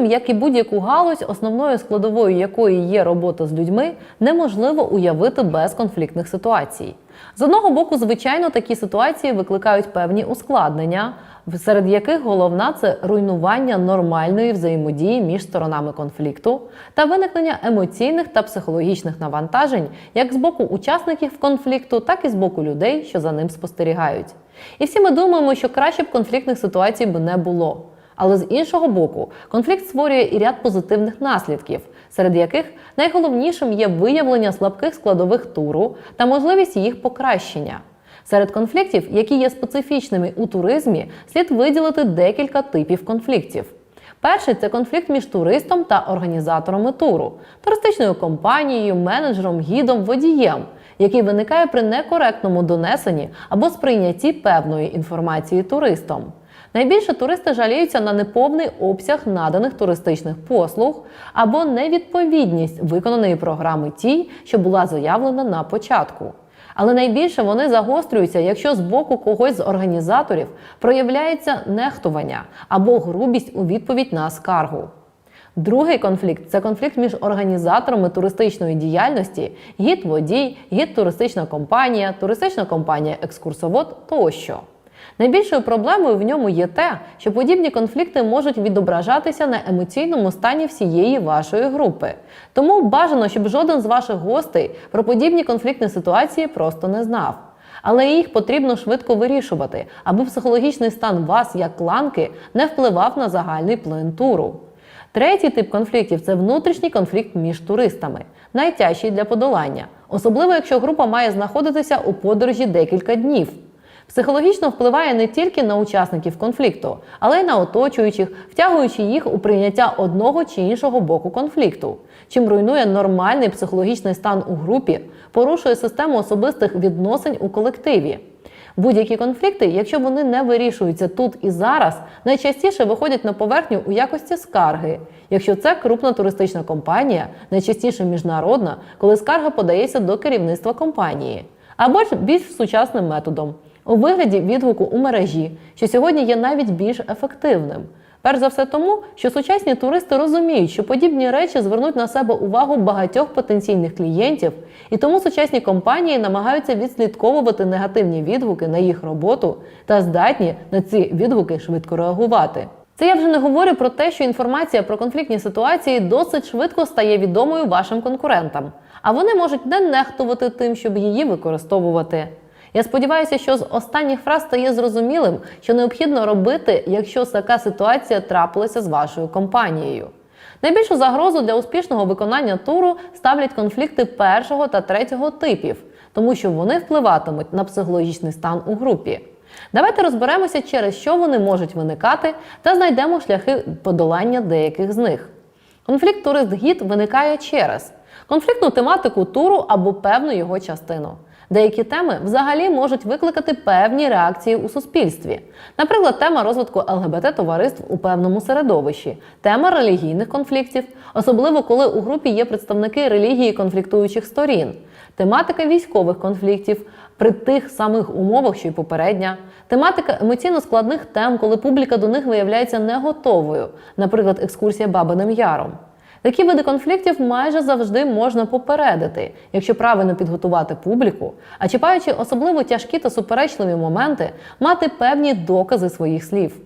Туризм, як і будь-яку галузь, основною складовою якої є робота з людьми, неможливо уявити без конфліктних ситуацій. З одного боку, звичайно, такі ситуації викликають певні ускладнення, серед яких головна це руйнування нормальної взаємодії між сторонами конфлікту та виникнення емоційних та психологічних навантажень як з боку учасників конфлікту, так і з боку людей, що за ним спостерігають. І всі ми думаємо, що краще б конфліктних ситуацій би не було. Але з іншого боку, конфлікт створює і ряд позитивних наслідків, серед яких найголовнішим є виявлення слабких складових туру та можливість їх покращення. Серед конфліктів, які є специфічними у туризмі, слід виділити декілька типів конфліктів. Перший це конфлікт між туристом та організаторами туру, туристичною компанією, менеджером, гідом, водієм, який виникає при некоректному донесенні або сприйнятті певної інформації туристом. Найбільше туристи жаліються на неповний обсяг наданих туристичних послуг або невідповідність виконаної програми тій, що була заявлена на початку. Але найбільше вони загострюються, якщо з боку когось з організаторів проявляється нехтування або грубість у відповідь на скаргу. Другий конфлікт це конфлікт між організаторами туристичної діяльності, гід водій, гід туристична компанія, туристична компанія екскурсовод тощо. Найбільшою проблемою в ньому є те, що подібні конфлікти можуть відображатися на емоційному стані всієї вашої групи. Тому бажано, щоб жоден з ваших гостей про подібні конфліктні ситуації просто не знав. Але їх потрібно швидко вирішувати, аби психологічний стан вас, як кланки, не впливав на загальний плин туру. Третій тип конфліктів це внутрішній конфлікт між туристами, найтяжчий для подолання, особливо якщо група має знаходитися у подорожі декілька днів. Психологічно впливає не тільки на учасників конфлікту, але й на оточуючих, втягуючи їх у прийняття одного чи іншого боку конфлікту, чим руйнує нормальний психологічний стан у групі, порушує систему особистих відносин у колективі. Будь-які конфлікти, якщо вони не вирішуються тут і зараз, найчастіше виходять на поверхню у якості скарги. Якщо це крупна туристична компанія, найчастіше міжнародна, коли скарга подається до керівництва компанії, або ж більш сучасним методом у вигляді відгуку у мережі, що сьогодні є навіть більш ефективним. Перш за все тому, що сучасні туристи розуміють, що подібні речі звернуть на себе увагу багатьох потенційних клієнтів, і тому сучасні компанії намагаються відслідковувати негативні відгуки на їх роботу та здатні на ці відгуки швидко реагувати. Це я вже не говорю про те, що інформація про конфліктні ситуації досить швидко стає відомою вашим конкурентам, а вони можуть не нехтувати тим, щоб її використовувати. Я сподіваюся, що з останніх фраз стає зрозумілим, що необхідно робити, якщо така ситуація трапилася з вашою компанією. Найбільшу загрозу для успішного виконання туру ставлять конфлікти першого та третього типів, тому що вони впливатимуть на психологічний стан у групі. Давайте розберемося, через що вони можуть виникати, та знайдемо шляхи подолання деяких з них. Конфлікт турист-гід виникає через конфліктну тематику туру або певну його частину. Деякі теми взагалі можуть викликати певні реакції у суспільстві. Наприклад, тема розвитку ЛГБТ-товариств у певному середовищі, тема релігійних конфліктів, особливо коли у групі є представники релігії конфліктуючих сторін, тематика військових конфліктів при тих самих умовах, що й попередня, тематика емоційно складних тем, коли публіка до них виявляється не готовою, наприклад, екскурсія Бабиним Яром. Такі види конфліктів майже завжди можна попередити, якщо правильно підготувати публіку, а чіпаючи особливо тяжкі та суперечливі моменти, мати певні докази своїх слів.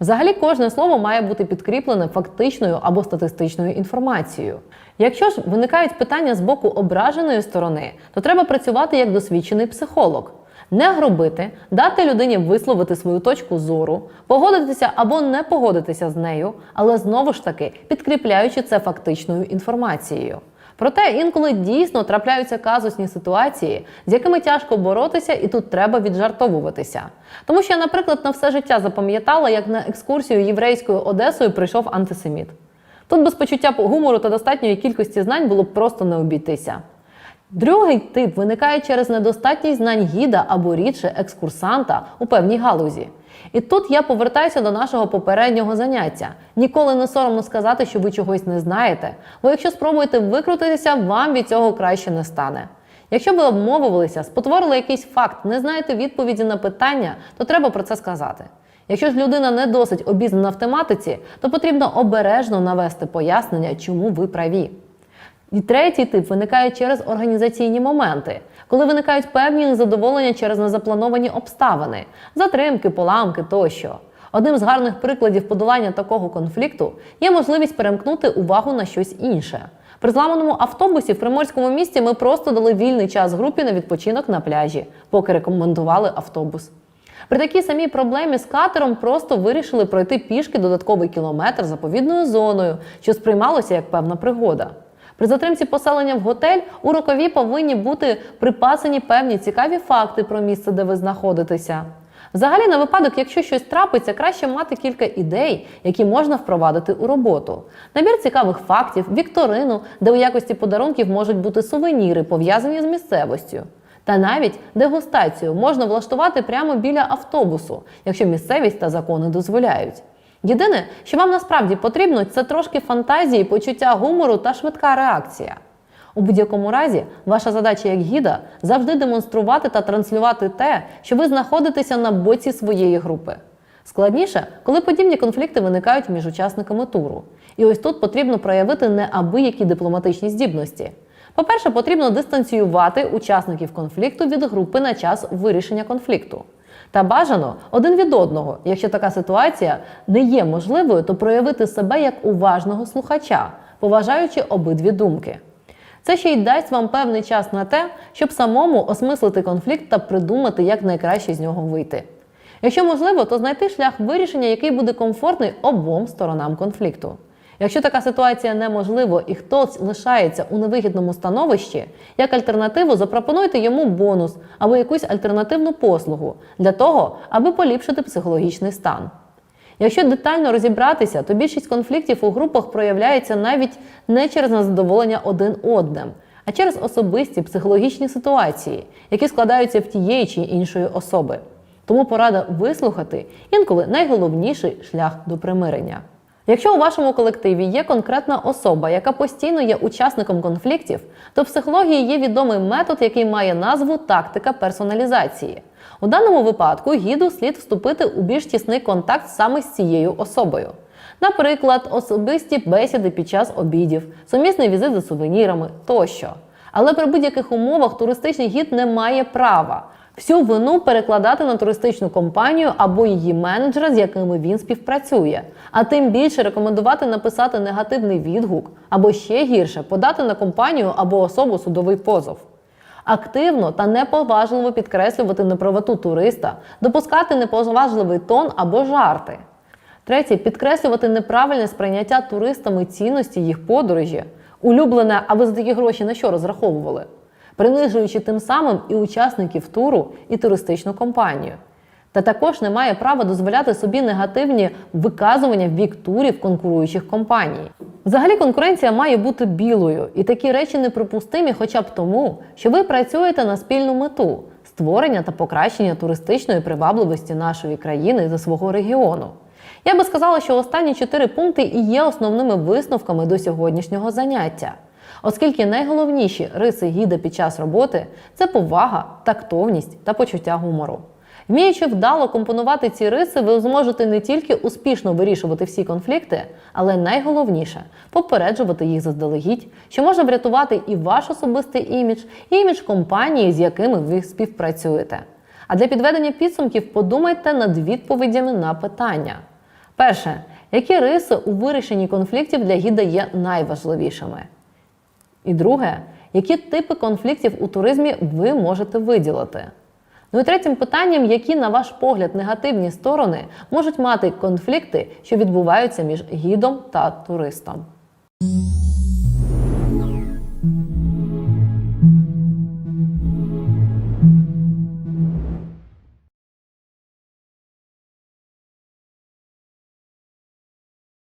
Взагалі, кожне слово має бути підкріплене фактичною або статистичною інформацією. Якщо ж виникають питання з боку ображеної сторони, то треба працювати як досвідчений психолог. Не грубити, дати людині висловити свою точку зору, погодитися або не погодитися з нею, але знову ж таки підкріпляючи це фактичною інформацією. Проте інколи дійсно трапляються казусні ситуації, з якими тяжко боротися, і тут треба віджартовуватися. Тому що я, наприклад, на все життя запам'ятала, як на екскурсію єврейською Одесою прийшов антисеміт. Тут без почуття гумору та достатньої кількості знань було б просто не обійтися. Другий тип виникає через недостатність знань гіда або рідше екскурсанта у певній галузі. І тут я повертаюся до нашого попереднього заняття. Ніколи не соромно сказати, що ви чогось не знаєте, бо якщо спробуєте викрутитися, вам від цього краще не стане. Якщо ви обмовилися, спотворили якийсь факт, не знаєте відповіді на питання, то треба про це сказати. Якщо ж людина не досить обізнана в тематиці, то потрібно обережно навести пояснення, чому ви праві. І третій тип виникає через організаційні моменти, коли виникають певні незадоволення через незаплановані обставини, затримки, поламки тощо. Одним з гарних прикладів подолання такого конфлікту є можливість перемкнути увагу на щось інше. При зламаному автобусі в приморському місті ми просто дали вільний час групі на відпочинок на пляжі, поки рекомендували автобус. При такій самій проблемі з катером просто вирішили пройти пішки додатковий кілометр заповідною зоною, що сприймалося як певна пригода. При затримці поселення в готель у рукаві повинні бути припасені певні цікаві факти про місце, де ви знаходитеся. Взагалі, на випадок, якщо щось трапиться, краще мати кілька ідей, які можна впровадити у роботу. Набір цікавих фактів, вікторину, де у якості подарунків можуть бути сувеніри, пов'язані з місцевостю. Та навіть дегустацію можна влаштувати прямо біля автобусу, якщо місцевість та закони дозволяють. Єдине, що вам насправді потрібно, це трошки фантазії, почуття гумору та швидка реакція. У будь-якому разі, ваша задача як гіда завжди демонструвати та транслювати те, що ви знаходитеся на боці своєї групи. Складніше, коли подібні конфлікти виникають між учасниками туру. І ось тут потрібно проявити неабиякі дипломатичні здібності. По-перше, потрібно дистанціювати учасників конфлікту від групи на час вирішення конфлікту. Та бажано один від одного, якщо така ситуація не є можливою, то проявити себе як уважного слухача, поважаючи обидві думки. Це ще й дасть вам певний час на те, щоб самому осмислити конфлікт та придумати, як найкраще з нього вийти. Якщо можливо, то знайти шлях вирішення, який буде комфортний обом сторонам конфлікту. Якщо така ситуація неможлива і хтось лишається у невигідному становищі, як альтернативу запропонуйте йому бонус або якусь альтернативну послугу для того, аби поліпшити психологічний стан. Якщо детально розібратися, то більшість конфліктів у групах проявляється навіть не через незадоволення один одним, а через особисті психологічні ситуації, які складаються в тієї чи іншої особи. Тому порада вислухати інколи найголовніший шлях до примирення. Якщо у вашому колективі є конкретна особа, яка постійно є учасником конфліктів, то в психології є відомий метод, який має назву тактика персоналізації. У даному випадку гіду слід вступити у більш тісний контакт саме з цією особою. Наприклад, особисті бесіди під час обідів, сумісний візит за сувенірами тощо. Але при будь-яких умовах туристичний гід не має права всю вину перекладати на туристичну компанію або її менеджера, з якими він співпрацює, а тим більше рекомендувати написати негативний відгук або ще гірше подати на компанію або особу судовий позов. Активно та неповажливо підкреслювати неправоту туриста, допускати неповажливий тон або жарти. Третє підкреслювати неправильне сприйняття туристами цінності їх подорожі. Улюблене, а ви за такі гроші на що розраховували? Принижуючи тим самим і учасників туру, і туристичну компанію. Та також не має права дозволяти собі негативні виказування в бік турів конкуруючих компаній. Взагалі конкуренція має бути білою, і такі речі неприпустимі, хоча б тому, що ви працюєте на спільну мету створення та покращення туристичної привабливості нашої країни за свого регіону. Я би сказала, що останні чотири пункти і є основними висновками до сьогоднішнього заняття оскільки найголовніші риси гіда під час роботи це повага, тактовність та почуття гумору. Вміючи вдало компонувати ці риси, ви зможете не тільки успішно вирішувати всі конфлікти, але найголовніше попереджувати їх заздалегідь, що може врятувати і ваш особистий імідж, і імідж компанії, з якими ви співпрацюєте. А для підведення підсумків подумайте над відповідями на питання. Перше, які риси у вирішенні конфліктів для гіда є найважливішими? І друге, які типи конфліктів у туризмі ви можете виділити? Ну і третім питанням, які, на ваш погляд, негативні сторони можуть мати конфлікти, що відбуваються між гідом та туристом.